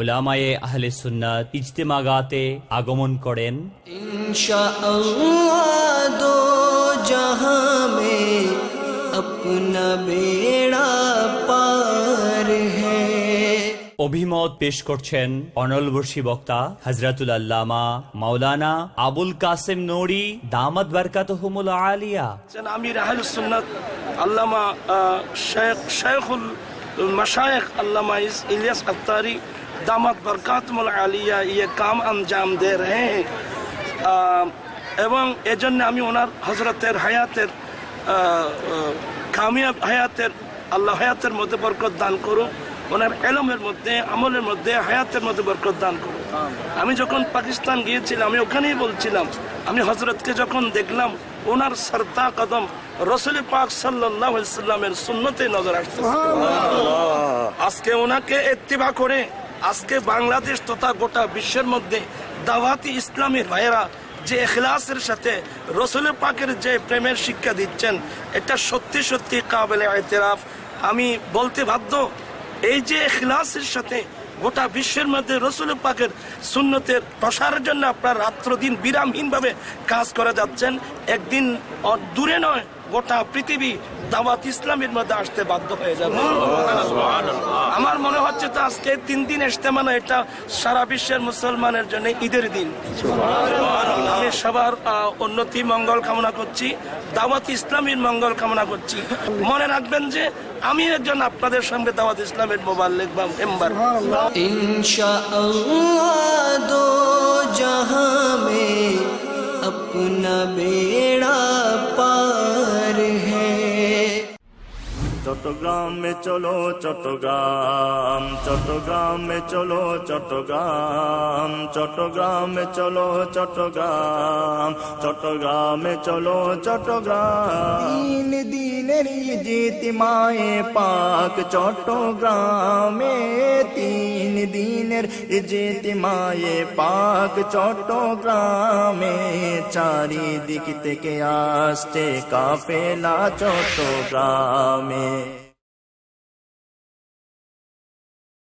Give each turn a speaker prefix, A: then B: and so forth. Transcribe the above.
A: উলামায়ে আহলে সুন্নাত ইজতেমা গাতে আগমন করেন
B: ইনশাআল্লাহ দো জাহাঁ মে अपना बेड़ा पार है
A: অভিমত পেশ করছেন অনলবর্ষী বক্তা হজরতুল আল্লামা মাওলানা আবুল কাসেম নোরি দামাত বারকাতহুমুল আলিয়া
C: যেন আমির আহল সুন্নত আল্লামা আহ, শেখ শেখুল मशाइख अल्लामा इस इलियास अत्तारी दामद बरकातमुल আলিয়া ইয়ে কাম আঞ্জাম দে রহে हैं আহ, এবং এজন্য আমি ওনার হজরতের হায়াতের আহ, আহ, কামিয়াব হায়াতের, আল্লাহ হায়াতের মধ্যে বরকত দান করুন ওনার এলমের মধ্যে, আমলের মধ্যে হায়াতের মধ্যে বরকত দান করুক। আমি যখন পাকিস্তান গিয়েছিলাম, আমি ওখানেই বলছিলাম, আমি হজরতকে যখন দেখলাম, ওনার সরতা কদম রসুল পাক সাল্লামের সুন্নতে নজর আসছে। আজকে ওনাকে ইত্তিবা করে, আজকে বাংলাদেশ তথা গোটা বিশ্বের মধ্যে দাওয়াতি ইসলামের ভাইয়েরা যে এখলাসের সাথে রসুল পাকের যে প্রেমের শিক্ষা দিচ্ছেন, এটা সত্যি সত্যি কাবেলে এতেরাফ। আমি বলতে বাধ্য, এই যে এখলাসের সাথে গোটা বিশ্বের মধ্যে রসুল পাকের সুন্নতের প্রসারের জন্য আপনার রাত্রদিন বিরামহীনভাবে বিরামহীন কাজ করে যাচ্ছেন, একদিন দূরে নয় গোটা পৃথিবী দাওয়াত ইসলামের মধ্যে আসতে বাধ্য হয়ে যাবে আমার মনে হচ্ছে তো আজকে তিন দিন ইজতেমা না এটা সারা বিশ্বের মুসলমানের জন্য ঈদের দিন আমি সবার আহ, উন্নতি মঙ্গল কামনা করছি দাওয়াত ইসলামের মঙ্গল কামনা করছি মনে রাখবেন যে আমি একজন আপনাদের সঙ্গে দাওয়াত ইসলামের মোবাল্লেক বা মেম্বার
B: इंशाअल्लाह दो जहां में अपना बेड़ा
D: চট্টগ্রামে চলো, চট্টগ্রাম, চট্টগ্রামে চলো, চট্টগ্রাম, চট্টগ্রামে চলো, চট্টগ্রাম, চট্টগ্রামে চলো, চট্টগ্রাম। দিন দিনের জিতিমায়ে পাক, চট্টগ্রামে তিন যেতে মায়ে পাক চট্টগ্রামে চারিদিক থেকে আসছে কাফেলা চট্টগ্রামে।